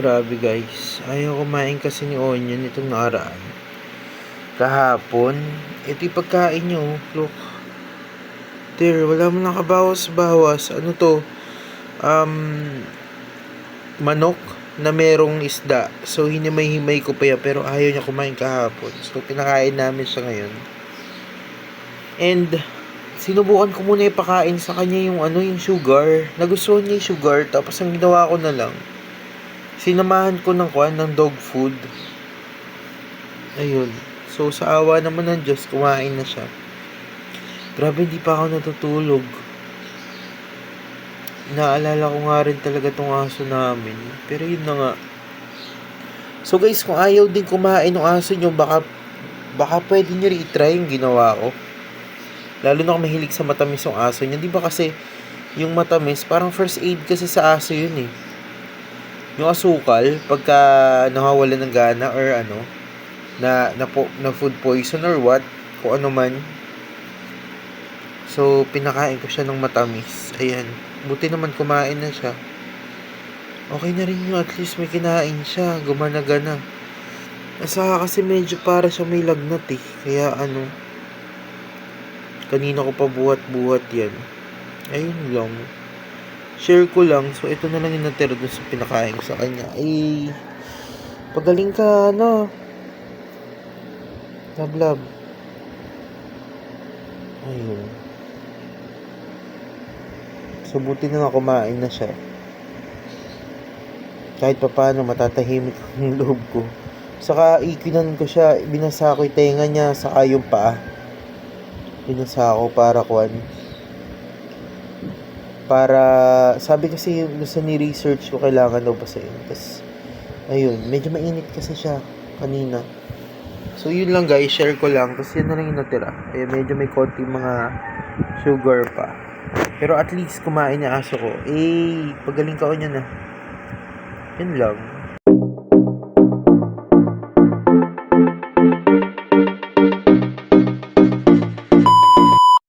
grabe guys. Ayaw kumain kasi ni Onion itong nakaraan. Kahapon, ito yung pagkain nyo. Look. There, wala mo nakabawas-bawas. Ano to? Um, manok na merong isda. So, hinimay-himay ko pa yan. Pero ayaw niya kumain kahapon. So, pinakain namin siya ngayon. And, sinubukan ko muna ipakain sa kanya yung ano, yung sugar. Nagustuhan niya yung sugar. Tapos, ang ginawa ko na lang, sinamahan ko ng kwan, ng dog food. Ayun. So, sa awa naman ng Diyos, kumain na siya. Grabe, hindi pa ako natutulog. Naalala ko nga rin talaga tong aso namin. Pero yun na nga. So guys, kung ayaw din kumain ng aso nyo, baka, baka pwede nyo rin itry yung ginawa ko. Lalo na kung mahilig sa matamis yung aso nyo. Di ba kasi, yung matamis, parang first aid kasi sa aso yun eh. Yung asukal, pagka nawawala ng gana or ano, na, na, po, na food poison or what, kung ano man. So, pinakain ko siya ng matamis. Ayan. Buti naman kumain na siya. Okay na rin yun. At least may kinain siya. Gumana-gana. Asa kasi medyo para siya may lagnat eh. Kaya ano, kanina ko pa buhat-buhat yan. Ayun lang. Share ko lang. So, ito na lang yung natira dun sa pinakain sa kanya. Eh, pagaling ka, ano. Love, love. Ayun. So, buti na nga kumain na siya. Kahit pa paano, matatahimik ang loob ko. Saka, ikinan ko siya, binasa ko yung tenga niya, saka yung paa. Binasa ko para kuan. Para, sabi kasi yung sa ni-research ko, kailangan daw basahin. Tapos, ayun, medyo mainit kasi siya kanina. So, yun lang guys, share ko lang. Tapos, yun na lang yung natira. Ayun, medyo may konti mga sugar pa. Pero at least kumain niya aso ko. Eh, pagaling ka o niya na. Yun lang.